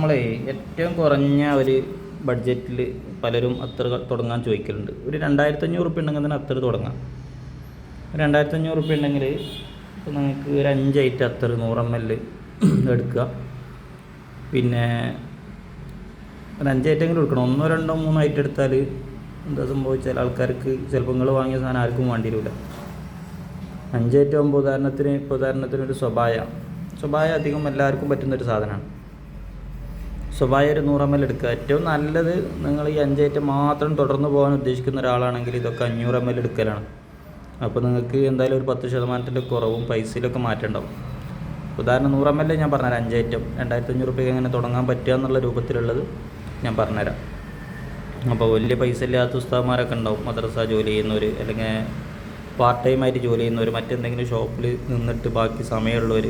നമ്മളെ ഏറ്റവും കുറഞ്ഞ ഒരു ബഡ്ജറ്റിൽ പലരും അത്തർ തുടങ്ങാൻ ചോദിക്കലുണ്ട്. ഒരു രണ്ടായിരത്തി അഞ്ഞൂറ് ഉണ്ടെങ്കിൽ തന്നെ അത്തർ തുടങ്ങാം. രണ്ടായിരത്തി അഞ്ഞൂറ് ഉറുപ്പ്യ ഉണ്ടെങ്കിൽ ഇപ്പോൾ നിങ്ങൾക്ക് ഒരു അഞ്ച് ഐറ്റം അത്തർ നൂറ് എം എൽ എടുക്കുക. പിന്നെ ഒരു അഞ്ച് ഐറ്റമെങ്കിലും എടുക്കണം. ഒന്നോ രണ്ടോ മൂന്നോ ഐറ്റം എടുത്താൽ എന്താ സംഭവിച്ചാൽ ആൾക്കാർക്ക് ചിലപ്പോൾ നിങ്ങൾ വാങ്ങിയ സാധനം ആർക്കും വേണ്ടി അഞ്ച് ഐറ്റം ആകുമ്പോൾ ഉദാഹരണത്തിന് ഇപ്പോൾ ഉദാഹരണത്തിന് ഒരു സ്വഭായ. സ്വഭായ അധികം എല്ലാവർക്കും പറ്റുന്നൊരു സാധനമാണ്. സ്വഭായ ഒരു നൂറ് എം എടുക്കുക. ഏറ്റവും നല്ലത് നിങ്ങൾ ഈ അഞ്ചേറ്റം മാത്രം തുടർന്ന് പോകാൻ ഉദ്ദേശിക്കുന്ന ഒരാളാണെങ്കിൽ ഇതൊക്കെ അഞ്ഞൂറ് എം എൽ എടുക്കലാണ്. അപ്പോൾ നിങ്ങൾക്ക് എന്തായാലും ഒരു പത്ത് ശതമാനത്തിന്റെ കുറവും പൈസയിലൊക്കെ മാറ്റം ഉണ്ടാവും ഉദാഹരണം നൂറ് എം എൽ ഞാൻ പറഞ്ഞുതരാം അഞ്ചേറ്റം. രണ്ടായിരത്തി അഞ്ഞൂറ് രൂപയ്ക്ക് എങ്ങനെ തുടങ്ങാൻ പറ്റുക എന്നുള്ള രൂപത്തിലുള്ളത് ഞാൻ പറഞ്ഞുതരാം. അപ്പോൾ വലിയ പൈസ ഇല്ലാത്ത ഉസ്താദ്മാരൊക്കെ ഉണ്ടാവും. മദ്രസ ജോലി ചെയ്യുന്നവർ അല്ലെങ്കിൽ പാർട്ട് ടൈം ആയിട്ട് ജോലി ചെയ്യുന്നവർ മറ്റെന്തെങ്കിലും ഷോപ്പിൽ നിന്നിട്ട് ബാക്കി സമയമുള്ളവർ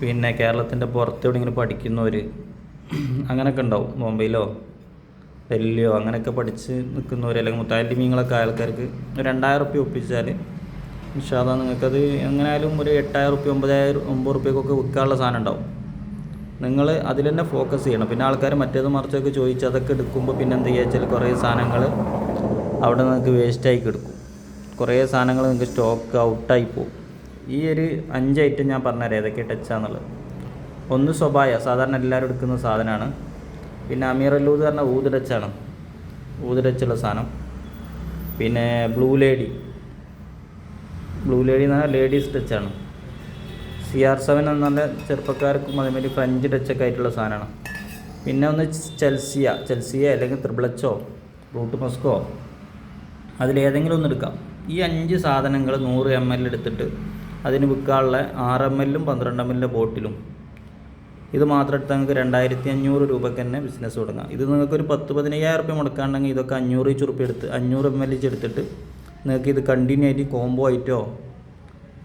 പിന്നെ കേരളത്തിന്റെ പുറത്തെവിടെ ഇങ്ങനെ പഠിക്കുന്നവർ അങ്ങനെയൊക്കെ ഉണ്ടാവും. ബോംബെയിലോ ഡൽഹിയോ അങ്ങനെയൊക്കെ പഠിച്ച് നിൽക്കുന്നവർ അല്ലെങ്കിൽ മുത്താലിമീങ്ങളൊക്കെ ആൾക്കാർക്ക് രണ്ടായിരം റുപ്യ ഒപ്പിച്ചാൽ ഇൻഷാല്ല നിങ്ങൾക്കത് എങ്ങനെയായാലും ഒരു എട്ടായിരം റുപ്യ ഒമ്പതായിരം ഒമ്പത് റുപ്യക്കൊക്കെ വിൽക്കാനുള്ള സാധനം ഉണ്ടാവും. നിങ്ങൾ അതിൽ തന്നെ ഫോക്കസ് ചെയ്യണം. പിന്നെ ആൾക്കാർ മറ്റേത് മറിച്ചൊക്കെ ചോദിച്ച് അതൊക്കെ എടുക്കുമ്പോൾ പിന്നെ എന്ത് വെച്ചാൽ കുറേ സാധനങ്ങൾ അവിടെ നിങ്ങൾക്ക് വേസ്റ്റായി കിടക്കും. കുറേ സാധനങ്ങൾ നിങ്ങൾക്ക് സ്റ്റോക്ക് ഔട്ടായി പോകും. ഈ ഒരു അഞ്ച് ഐറ്റം ഞാൻ പറഞ്ഞുതരാം. ഏതൊക്കെ ടച്ചാന്നുള്ളത് ഒന്ന് സ്വഭായ സാധാരണ എല്ലാവരും എടുക്കുന്ന സാധനമാണ്. പിന്നെ അമീർ അല്ലൂത് പറഞ്ഞ ഊതിടച്ചാണ്. ഊതിടച്ചുള്ള ഊത് സാധനം. പിന്നെ ബ്ലൂ ലേഡി. ബ്ലൂ ലേഡി എന്ന് പറഞ്ഞാൽ ലേഡീസ് ടച്ചാണ് സി ആർ സെവൻ എന്ന് പറഞ്ഞാൽ ചെറുപ്പക്കാർക്കും അതേമാതിരി ഫ്രഞ്ച് ടച്ചൊക്കെ ആയിട്ടുള്ള സാധനമാണ്. പിന്നെ ഒന്ന് ചെൽസിയ ചെൽസിയ അല്ലെങ്കിൽ ത്രിബിളച്ചോ റൂട്ട് മസ്കോ അതിലേതെങ്കിലും ഒന്ന് എടുക്കാം. ഈ അഞ്ച് സാധനങ്ങൾ നൂറ് എം എൽ എടുത്തിട്ട് അതിന് വിൽക്കാനുള്ള ആറ് എം എല്ലും പന്ത്രണ്ട് എം എല്ലിന്റെ ബോട്ടിലും ഇത് മാത്രം എടുത്താൽ നിങ്ങൾക്ക് രണ്ടായിരത്തി അഞ്ഞൂറ് രൂപയ്ക്ക് തന്നെ ബിസിനസ് തുടങ്ങാം. ഇത് നിങ്ങൾക്ക് ഒരു പത്ത് പതിനയ്യായിരം റുപ്യ മുടക്കാണ്ടെങ്കിൽ ഇതൊക്കെ അഞ്ഞൂറ് ചുറുപ്പ് എടുത്ത് അഞ്ഞൂറ് എം എൽ വെച്ച് എടുത്തിട്ട് നിങ്ങൾക്ക് ഇത് കണ്ടിന്യൂ ആയിട്ട് കോംബോ ആയിട്ടോ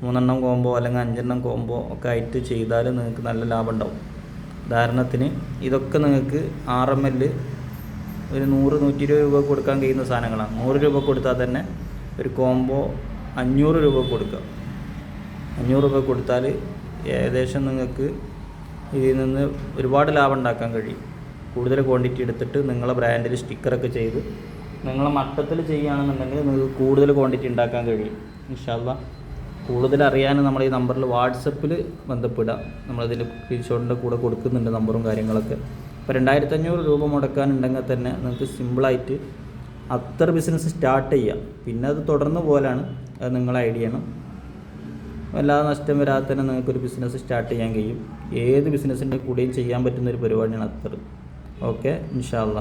മൂന്നെണ്ണം കോംബോ അല്ലെങ്കിൽ അഞ്ചെണ്ണം കോംബോ ഒക്കെ ആയിട്ട് ചെയ്താൽ നിങ്ങൾക്ക് നല്ല ലാഭം ഉണ്ടാവും. ഉദാഹരണത്തിന് ഇതൊക്കെ നിങ്ങൾക്ക് ആറ് എം എൽ ഒരു നൂറ് നൂറ്റി ഇരുപത് രൂപ കൊടുക്കാൻ കഴിയുന്ന സാധനങ്ങളാണ്. നൂറ് രൂപ കൊടുത്താൽ തന്നെ ഒരു കോംബോ അഞ്ഞൂറ് രൂപ കൊടുക്കുക. അഞ്ഞൂറ് രൂപ കൊടുത്താൽ ഏകദേശം നിങ്ങൾക്ക് ഇതിൽ നിന്ന് ഒരുപാട് ലാഭം ഉണ്ടാക്കാൻ കഴിയും. കൂടുതൽ ക്വാണ്ടിറ്റി എടുത്തിട്ട് നിങ്ങളെ ബ്രാൻഡിൽ സ്റ്റിക്കറൊക്കെ ചെയ്ത് നിങ്ങളെ മട്ടത്തിൽ ചെയ്യുകയാണെന്നുണ്ടെങ്കിൽ നിങ്ങൾക്ക് കൂടുതൽ ക്വാണ്ടിറ്റി ഉണ്ടാക്കാൻ കഴിയും. ഇൻഷാല്ല കൂടുതൽ അറിയാൻ നമ്മൾ ഈ നമ്പറിൽ വാട്സപ്പിൽ ബന്ധപ്പെടുക നമ്മളതിൽ സ്ക്രീൻഷോട്ടിന്റെ കൂടെ കൊടുക്കുന്നുണ്ട് നമ്പറും കാര്യങ്ങളൊക്കെ. ഇപ്പോൾ രണ്ടായിരത്തി അഞ്ഞൂറ് രൂപ മുടക്കാനുണ്ടെങ്കിൽ തന്നെ നിങ്ങൾക്ക് സിമ്പിളായിട്ട് അത്ര ബിസിനസ് സ്റ്റാർട്ട് ചെയ്യാം. പിന്നെ അത് തുടർന്ന് പോലാണ്. അത് നിങ്ങൾ ഐഡിയ ചെയ്യണം വല്ലാതെ നഷ്ടം വരാതെ തന്നെ നിങ്ങൾക്കൊരു ബിസിനസ് സ്റ്റാർട്ട് ചെയ്യാൻ കഴിയും. ഏത് ബിസിനസ്സിന്റെ കൂടെയും ചെയ്യാൻ പറ്റുന്ന ഒരു പരിപാടിയാണ് അത്തർ ഓക്കെ ഇൻഷാല്ല